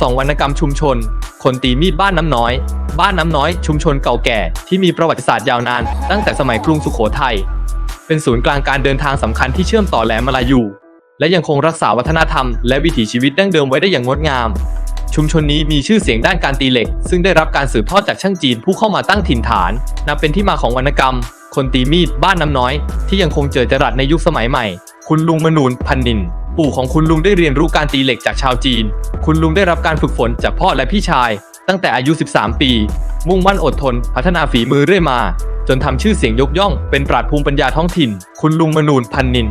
สองวรรณกรรมชุมชน คนตีมีดบ้านน้ำน้อย บ้านน้ำน้อย ชุมชนเก่าแก่ที่มีประวัติศาสตร์ยาวนาน ตั้งแต่สมัยกรุงสุขโขทัย เป็นศูนย์กลางการเดินทางสำคัญที่เชื่อมต่อแหลมมาลายู และยังคงรักษาวัฒนธรรมและวิถีชีวิตดั้งเดิมไว้ได้อย่างงดงาม ชุมชนนี้มีชื่อเสียงด้านการตีเหล็ก ซึ่งได้รับการสืบทอดจากช่างจีนผู้เข้ามาตั้งถิ่นฐาน นับเป็นที่มาของวรรณกรรม คนตีมีดบ้านน้ำน้อย ที่ยังคงเจอจรัสในยุคสมัยใหม่ คุณลุงมนูนพันนิน ปู่ของคุณลุงได้เรียนรู้การตีเหล็กจากชาวจีน คุณลุงได้รับการฝึกฝนจากพ่อและพี่ชาย ตั้งแต่อายุ 13 ปี มุ่งมั่นอดทน พัฒนาฝีมือเรื่อยมา จนทำชื่อเสียงยกย่อง เป็นปราดภูมิปัญญาท้องถิ่น คุณลุงมนูนพันนิน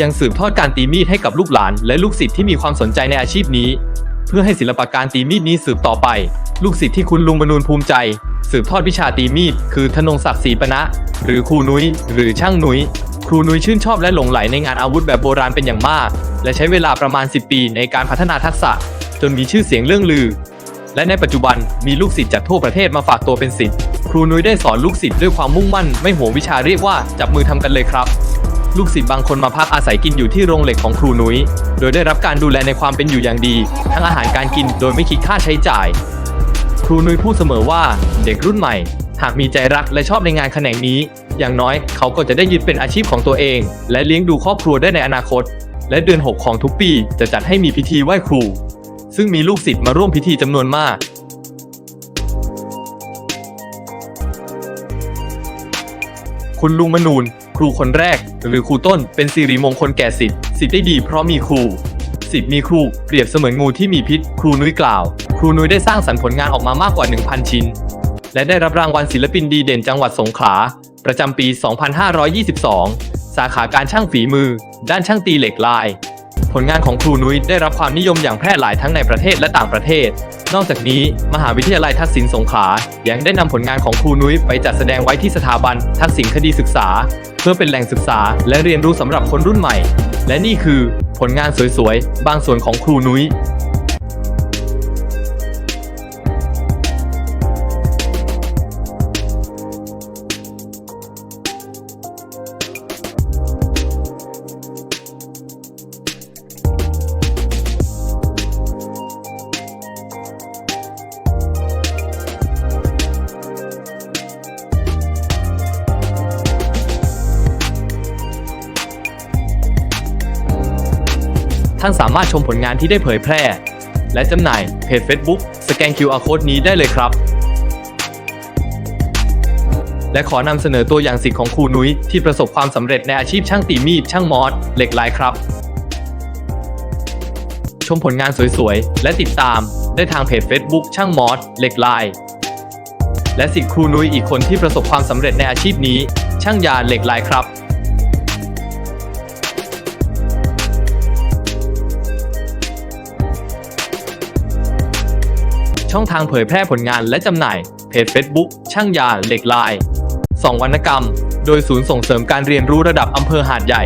ยังสืบทอดการตีมีดให้กับลูกหลาน และลูกศิษย์ที่มีความสนใจในอาชีพนี้ เพื่อให้ศิลปะการตีมีดนี้สืบต่อไป ลูกศิษย์ที่คุณลุงมนูนภูมิใจ สืบทอดวิชาตีมีด คือธนงศักดิ์ศรีปณะหรือครูนุ้ยหรือช่างนุ้ย ครูนุ้ยชื่นชอบและหลงไหลในงานอาวุธแบบโบราณเป็นอย่างมาก และใช้เวลาประมาณ 10 ปีในการพัฒนาทักษะ จนมีชื่อเสียงเรื่องลือ และในปัจจุบันมีลูกศิษย์จากทั่วประเทศมาฝากตัวเป็นศิษย์ครูนุ้ยได้สอนลูกศิษย์ด้วยความมุ่งมั่น ไม่หวงวิชาเรียกว่าจับมือทำกันเลยครับ ลูกศิษย์บางคนมาพักอาศัยกินอยู่ที่โรงเหล็กของครูนุ้ยโดยได้รับการดูแลในความเป็นอยู่อย่างดี ทั้งอาหารการกินโดยไม่คิดค่าใช้จ่าย ครูนุ้ยพูดเสมอว่าเด็กรุ่นใหม่ หากมีใจรักและชอบในงานแขนงนี้ อย่างน้อยเขาก็จะได้ยึดเป็นอาชีพของตัวเอง และเลี้ยงดูครอบครัวได้ในอนาคต และเดือน 6 ของทุกปีจะจัดให้มีพิธีไหว้ครู ซึ่งมีลูกศิษย์มาร่วมพิธีจำนวนมากคุณลุงมนูนครูคนแรก หรือครูต้นเป็นสิริมงคลแก่สิทธิ์สิทธิ์ได้ดีเพราะมีครูสิทธิ์มีครูเปรียบเสมือนงูที่มีพิษ ครูนุ้ยกล่าว ครูนุ้ยได้สร้างสรรค์ผลงานออกมามากกว่า 1,000 ชิ้น และได้รับรางวัลศิลปินดีเด่นจังหวัดสงขลา ประจำปี 2522 สาขาการช่างฝีมือ ด้านช่างตีเหล็กลาย ผลงานของครูนุ้ยได้รับความนิยมอย่างแพร่หลายทั้งในประเทศและต่างประเทศ นอกจากนี้ มหาวิทยาลัยทักษิณสงขลายังได้นำผลงานของครูนุ้ยไปจัดแสดงไว้ที่สถาบันทักษิณคดีศึกษา เพื่อเป็นแหล่งศึกษาและเรียนรู้สำหรับคนรุ่นใหม่ และนี่คือผลงานสวยๆ บางส่วนของครูนุ้ยานสามารถชมผลงานที่ได้เผยแพร่ และจำหน่ายเพจ Facebook สแกน QR Code นี้ได้เลยครับ และขอนำเสนอตัวอย่างสิทธิ์ของครูนุ้ยที่ประสบความสำเร็จในอาชีพช่างตีมีดช่างมอสเหล็กลายครับ ชมผลงานสวยๆ และติดตามได้ทางเพจ Facebook ช่างมอสเหล็กลาย และสิทธิ์ครูนุ้ยอีกคนที่ประสบความสำเร็จในอาชีพนี้ ช่างยาเหล็กลายครับ ช่องทางเผยแพร่ผลงานและจำหน่าย เพจ Facebook ช่างยาเหล็กลาย2วรรณกรรม โดยศูนย์ส่งเสริมการเรียนรู้ระดับอำเภอหาดใหญ่